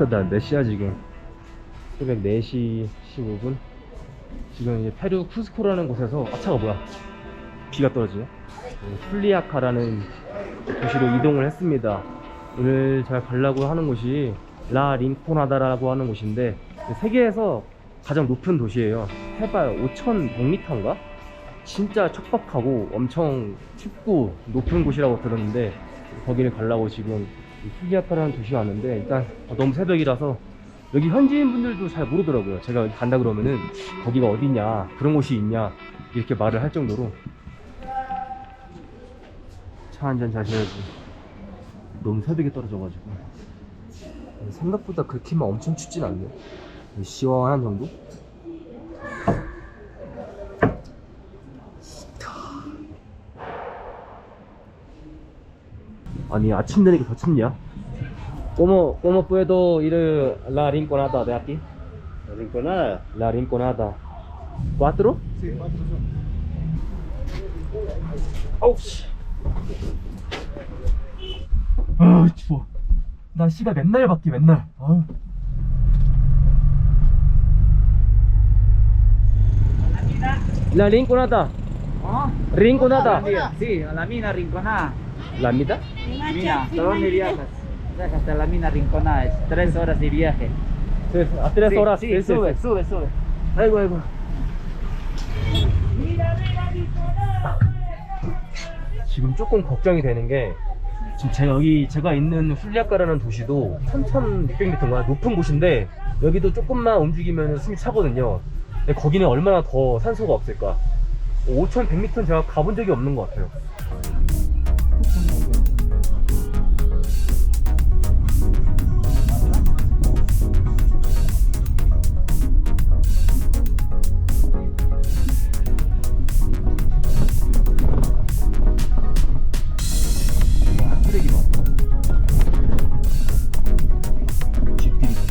비싸다. 몇 시야 지금? 새벽 4시 15분. 지금 이제 페루 쿠스코라는 곳에서 아 차가 뭐야? 비가 떨어지네. 어, 훌리아카라는 도시로 이동을 했습니다. 오늘 제가 가려고 하는 곳이 라 린코나다라고 하는 곳인데 세계에서 가장 높은 도시예요. 해발 5,100m인가? 진짜 척박하고 엄청 춥고 높은 곳이라고 들었는데 거기를 가려고 지금 이 훌리아카라는 도시에 왔는데 일단 너무 새벽이라서 여기 현지인 분들도 잘 모르더라고요. 제가 간다 그러면은 거기가 어디냐 그런 곳이 있냐 이렇게 말을 할 정도로 차 한잔 자셔야지. 너무 새벽에 떨어져가지고 생각보다 그렇게 막 엄청 춥진 않네. 시원한 정도? 아니 아침 되니까 더 춥냐? ¿Cómo, cómo puedo ir a la rinconada de aquí? Rinconada. La rinconada. ¿Cuatro? Sí, cuatro son. 씨. 아 추워. 나 씨가 맨날 바뀌 맨날. 아유. La rinconada. ¿Oh? Rinconada. Sí, la mina Rinconá. La mitad? Mina, ¿hasta dónde viajas? Hasta la mina Rinconá, es tres horas de viaje. Sí, a tres Sí, horas. Sí, sí, sube, sí. sube, sube. 아이고 아이고. 지금 조금 걱정이 되는 게 지금 제가 여기 제가 있는 훌리아카라는 도시도 3,600m인가 높은 곳인데 여기도 조금만 움직이면 숨이 차거든요. 근데 거기는 얼마나 더 산소가 없을까? 5,100m는 제가 가본 적이 없는 것 같아요.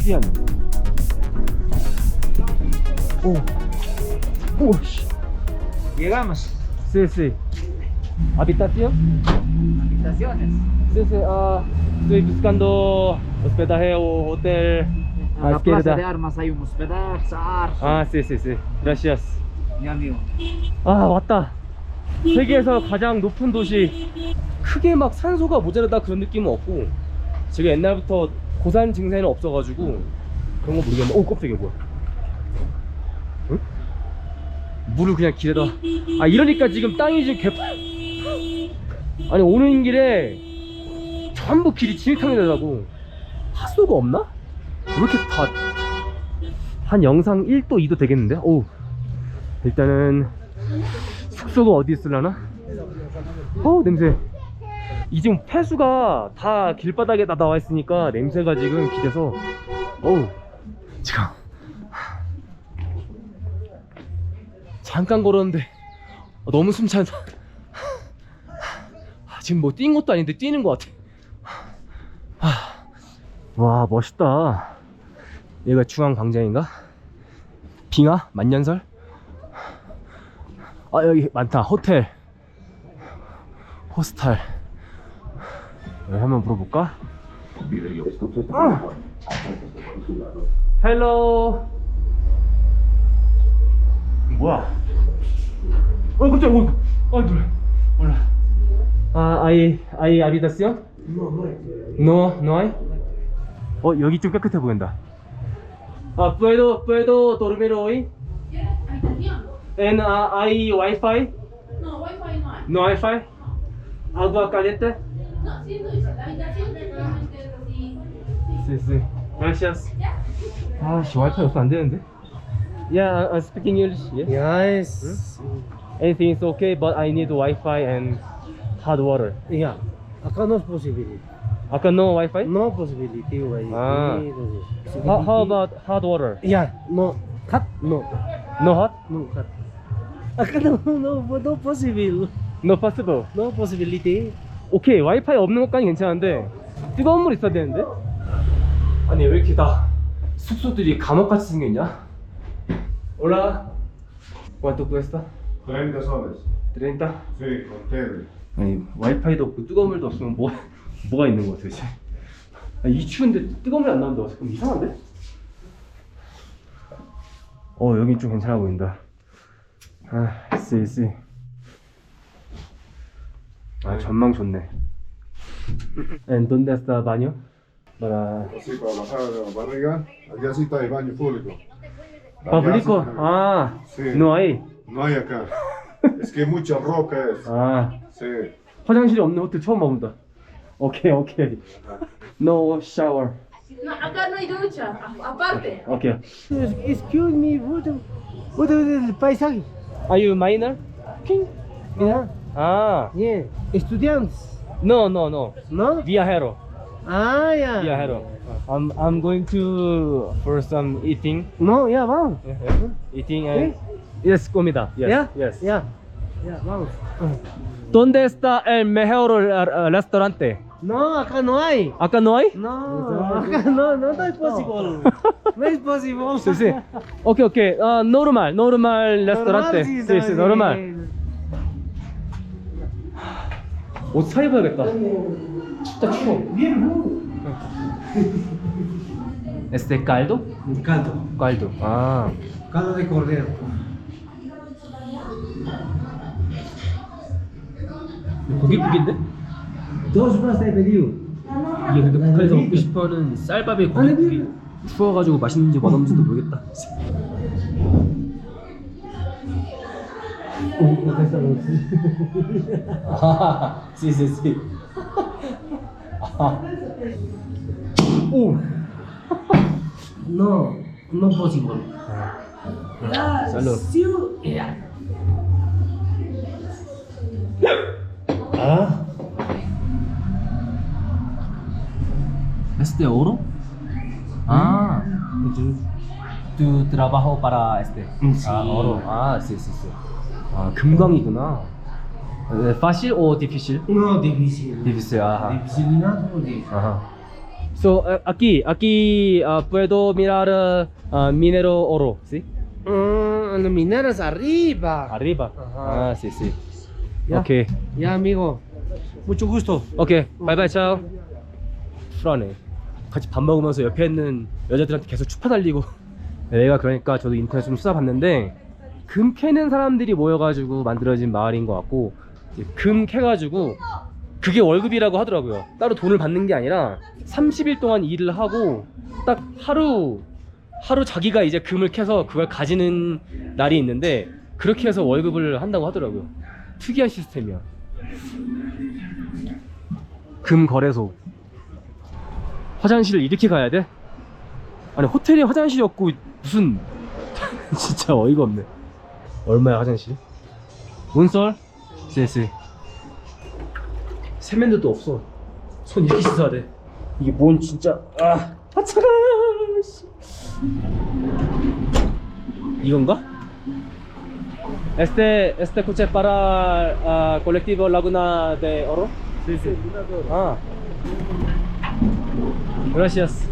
특이한. 오, 오, 씨. Llegamos. Sí, sí. ¿Habitación? Habitaciones. Sí, sí. ah, estoy buscando hospedaje o hotel. A a la plaza de izquierda. armas hay un hospedaje, Saar. 아, sí, sí, sí. Gracias. Mi amigo. 아 왔다 세계에서 가장 높은 도시 크게 막 산소가 모자라다 그런 느낌은 없고 제가 옛날부터 고산 증세는 없어가지고 그런 거 모르겠는데 오 깜짝이야 뭐야 응? 물을 그냥 길에다 아 이러니까 지금 땅이 지금 개파 아니 오는 길에 전부 길이 진흙탕이 되다고 하수도가 없나? 왜 이렇게 다 한 영상 1도 2도 되겠는데? 오 일단은 숙소가 어디 있으려나? 어우 냄새 이 지금 폐수가 다 길바닥에 다 나와 있으니까 냄새가 지금 기대서 어우. 지금. 잠깐 걸었는데 너무 숨찬다 지금 뭐 뛴 것도 아닌데 뛰는 것 같아. 와 멋있다. 여기가 중앙광장인가? 빙하? 만년설? 아 여기 많다. 호텔. 호스탈 한번 물어볼까? 헬로 뭐야 어 깜짝이야 어, 아 놀라 몰라 아 아이 아이? No, no hay? 어 여기 좀 깨끗해 보인다 아 puedo puedo dormir hoy? Habitación. En ah, hay wifi? No, wifi no hay. No wifi? Agua caliente? No, sin dulce. La habitación solamente es así. Sí, sí. Gracias. 아, 씨, 와이파이 없어 안 되는데? Yeah, I'm speaking English. Yeah. Yes. Anything is okay, but I need Wi-Fi and hot water. Yeah. Acá no es posibility. 아까 no Wi-Fi? No possibility. güey. Ah. Sí, no sé. How, how about hot water? Yeah. No. Cut. No. No hot? No cut. Acá no, no, no possible. No possible. No possibility. 오케이, 와이파이 없는 것까지 괜찮은데 뜨거운 물 있어야 되는데? 아니 왜 이렇게 다 숙소들이 감옥같이 생겼냐? 올라. ¿Cuánto cuesta? 30 soles. 30? Sí, con tele. 아니 와이파이도 없고 뜨거운 물도 없으면 뭐 뭐가 있는 거야 도대체? 아, 이 추운데 뜨거운 물이 안 나온다. 그럼 이상한데? 어, 여기 좀 괜찮아 보인다. 아, 씨, 씨. 아, 전망 좋네. ¿En dónde está el baño? Para... Así para bajar la barriga. Allá sí está el baño público. ¿Público? Allá sí- Ah, Sí. no hay. No hay acá. Es que mucha roca es. 아, Sí. 화장실이 없는 호텔 처음 와본다. 오케이, 오케이. No shower. No, acá no hay ducha, a- aparte. 오케이. Excuse me, what, what is el paisaje? Are you minor? King? Yeah, Ah. Yeah. Estudiantes. No, no, no. No? Viajero. Ah, yeah. Viajero. I'm, I'm going to first I'm eating. No, yeah, vamos. Eh, eh. Eating yes, comida. Yes. Yeah. Yes. Yeah. Yeah, vamos. ¿Dónde está el mejor restaurante? No, acá no hay. ¿Acá no hay? No, acá no, no, es posible. No es posible. Sí, sí. Ok, ok. Uh, normal, normal restaurante. Sí, sí, normal. 옷 사입어야겠다. 춥다 추워. Este caldo? Caldo. caldo. 아. Caldo de cordero. 고기 국인데? Dos más he pedido. 이게 근데 북한에서 먹고 싶어하는 쌀밥에 고기 국이 추워가지고 맛있는지 맛없는지도 모르겠다. Sí. Sí, sí. Ah. No, no posible. Ah. Salud. ¿Ah? Oro? Ah, tu trabajo para este sí. ah, oro. Ah, sí, sí, sí. 아, 금광이구나. Eh, ¿Fácil o difícil? No, difícil. Difícil, ajá. Difícil, no, difícil. Ajá. So, eh, aquí, aquí ah, puedo mirar ah, minero oro, ¿sí? Mm, los mineros arriba. Arriba. Ajá. Ah, sí, sí. Ya. 오케이. Ya, amigo. Mucho gusto. 오케이. 바이바이, 차오. 불안해. 같이 밥 먹으면서 옆에 있는 여자들한테 계속 추파 달리고. 내가 그러니까 저도 인터넷 좀 찾아봤는데 금 캐는 사람들이 모여가지고 만들어진 마을인 것 같고 금 캐가지고 그게 월급이라고 하더라고요. 따로 돈을 받는 게 아니라 30일 동안 일을 하고 딱 하루 하루 자기가 이제 금을 캐서 그걸 가지는 날이 있는데 그렇게 해서 월급을 한다고 하더라고요. 특이한 시스템이야. 금 거래소. 화장실을 이렇게 가야 돼? 아니 호텔에 화장실이 없고 무슨 진짜 어이가 없네. 얼마야 화장실? 온설? 쎄쎄. 세면대도 없어. 손 이렇게 씻어야 돼. 이게 뭔 진짜 아, 아 차가. 이건가? Este este coche para ah, colectivo Laguna de Oro. Sí, sí. 아. Gracias.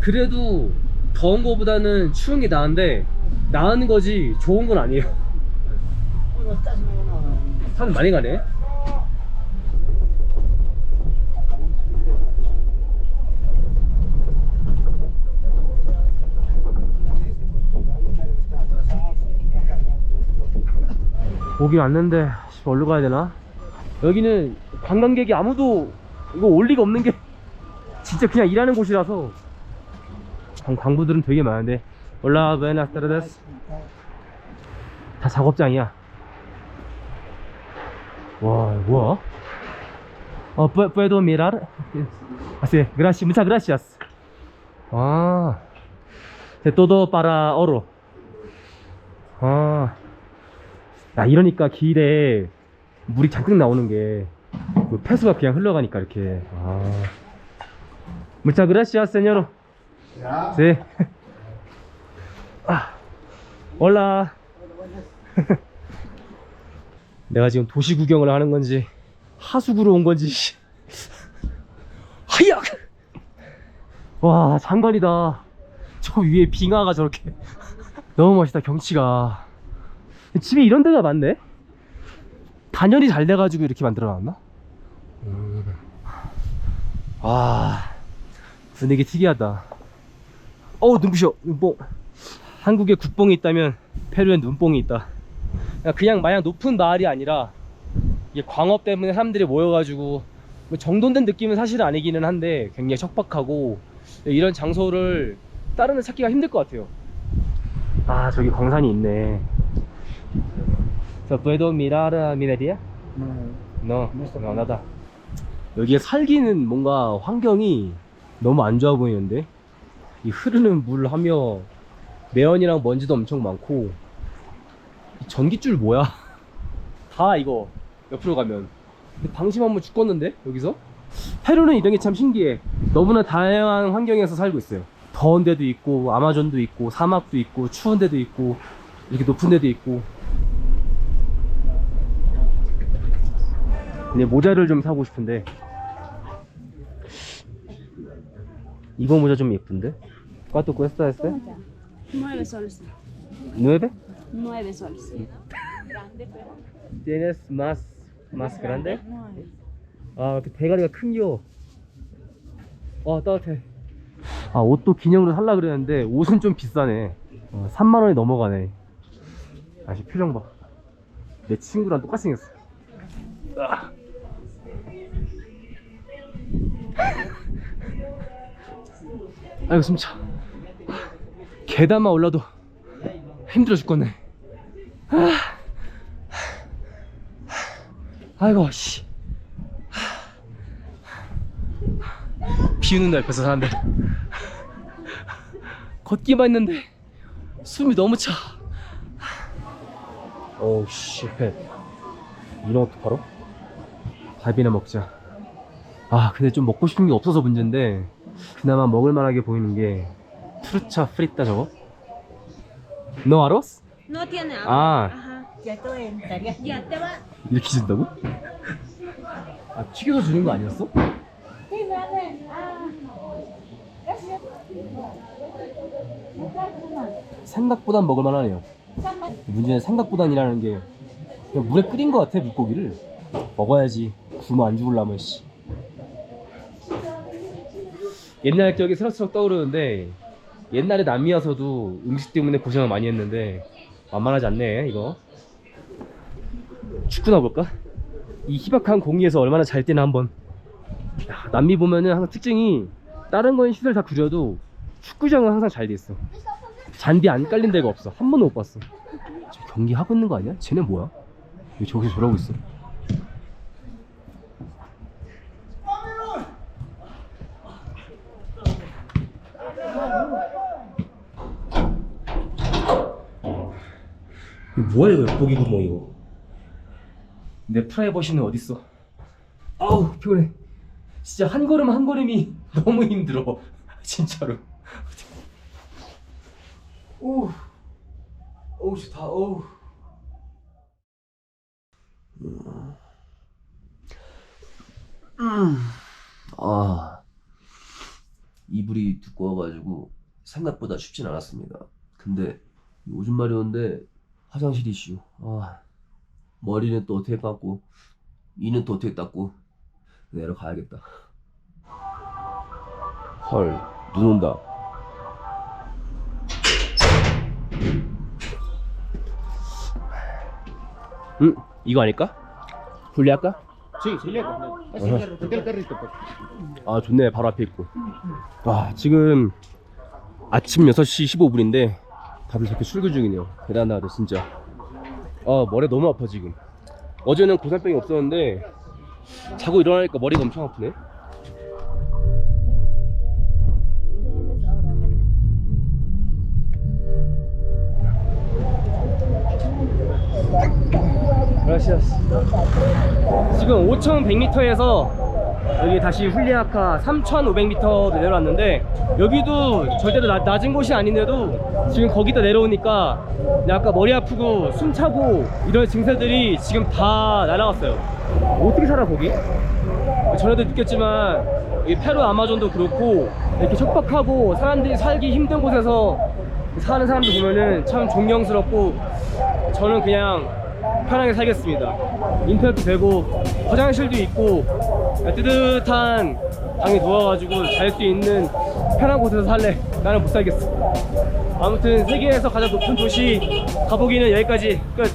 그래도 더운 거보다는 추운 게 나은데 나은 거지 좋은 건 아니에요. 사람 많이 가네. 오긴 왔는데 씨, 어디로 가야 되나? 여기는 관광객이 아무도 이거 올 리가 없는 게 진짜 그냥 일하는 곳이라서 광, 광부들은 되게 많은데 올라 buenas tardes 다 작업장이야 와 뭐야? 어 pu- puedo mirar ah sí gracias muchas gracias 아 de todo para oro 아 야, 이러니까 길에 물이 잔뜩 나오는 게그 폐수가 그냥 흘러가니까 이렇게. 아. Muchas gracias, señor. Sí. 아. 올라. 내가 지금 도시 구경을 하는 건지 하수구로 온 건지. 씨. 하야. 와, 장관이다. 저 위에 빙하가 저렇게. 너무 멋있다, 경치가. 집에 이런 데가 많네? 단열이 잘 돼가지고 이렇게 만들어 놨나? 음. 와 분위기 특이하다 어우 눈부셔 눈뽕 한국에 국뽕이 있다면 페루엔 눈뽕이 있다. 그냥, 마냥 높은 마을이 아니라 이게 광업 때문에 사람들이 모여가지고 뭐 정돈된 느낌은 사실은 아니기는 한데 굉장히 척박하고 이런 장소를 다른 데 찾기가 힘들 것 같아요. 아 저기 광산이 있네. 저 puedo mirar a minería? No, no, nada. 여기에 살기는 뭔가 환경이 너무 안 좋아 보이는데 이 흐르는 물 하며 매연이랑 먼지도 엄청 많고 이 전기줄 뭐야? 다 이거 옆으로 가면 방심하면 죽겠는데 여기서? 페루는 이런 게 참 신기해 너무나 다양한 환경에서 살고 있어요 더운 데도 있고 아마존도 있고 사막도 있고 추운 데도 있고 이렇게 높은 데도 있고 근데 모자를 좀 사고 싶은데 이거 모자 좀 예쁜데? ¿Cuánto cuesta este? Nueve soles. ¿Nueve? Nueve soles. ¿Tienes más, más grande? 아, 이렇게 대가리가 큰겨. 아, 따뜻해. 아, 옷도 기념으로 살라 그랬는데, 옷은 좀 비싸네. 어, 3만원이 넘어가네. 아씨, 표정 봐. 내 친구랑 똑같이 생겼어. 아. 아이고, 숨차. 계단만 올라도 힘들어 죽겠네. 아. 아이고 씨. 비 오는 날 옆에서 사는데 걷기만 했는데 숨이 너무 차. 오우 씨, 배. 이런 것도 팔어? 밥이나 먹자. 아, 근데 좀 먹고 싶은 게 없어서 문제인데 그나마 먹을 만하게 보이는 게 프루차 프리타 저거? 너 알았어? No tiene agua. 아, Ajá. Ya te va. 이렇게 준다고? 아 튀겨서 주는 거 아니었어? 생각보단 먹을만하네요. 문제는 생각보단이라는 게 그냥 물에 끓인 것 같아 물고기를 먹어야지 굶어 안 죽을라면 씨. 옛날 기억이 새록새록 떠오르는데 옛날에 남미 와서도 음식 때문에 고생을 많이 했는데 만만하지 않네 이거 축구나 볼까? 이 희박한 공기에서 얼마나 잘 뛰나 한번 야, 남미 보면은 항상 특징이 다른 건 시설 다 구려도 축구장은 항상 잘 돼 있어 잔디 안 깔린 데가 없어 한 번도 못 봤어 저 경기 하고 있는 거 아니야? 쟤네 뭐야? 왜 저기서 저러고 있어? 이거 뭐야 이거? 엿보기 구멍 이거. 내 프라이버시는 어딨어? 아우 피곤해. 진짜 한 걸음 한 걸음이 너무 힘들어. 진짜로. 오 오우 좋다 오우. 아. 이불이 두꺼워가지고 생각보다 쉽진 않았습니다. 근데 요즘 말이 오는데 화장실 이슈 아 머리는 또 어떻게 감고 이는 또 어떻게 닦고 내려 가야겠다 헐 눈 온다 응 이거 아닐까? 분리할까? Sí, sí, le Así que repite el carrito. pues. 아 좋네 바로 앞에 있고 와 지금 아침 6시 15분인데 다들 저렇게 출근 중이네요. 대단하다 진짜. 아 머리 너무 아파 지금. 어제는 고산병이 없었는데 자고 일어나니까 머리가 엄청 아프네. 지금 5,100m에서 여기 다시 훌리아카 3,500m 내려왔는데 여기도 절대로 나- 낮은 곳이 아닌데도 지금 거기다 내려오니까 아까 머리 아프고 숨 차고 이런 증세들이 지금 다 날아갔어요. 어떻게 살아 거기? 전에도 느꼈지만 이 페루 아마존도 그렇고 이렇게 척박하고 사람들이 살기 힘든 곳에서 사는 사람들 보면은 참 존경스럽고 저는 그냥 편하게 살겠습니다. 인터넷도 되고 화장실도 있고 뜨뜻한 방에 누워가지고 잘 수 있는 편한 곳에서 살래. 나는 못 살겠어. 아무튼 세계에서 가장 높은 도시 가보기는 여기까지 끝.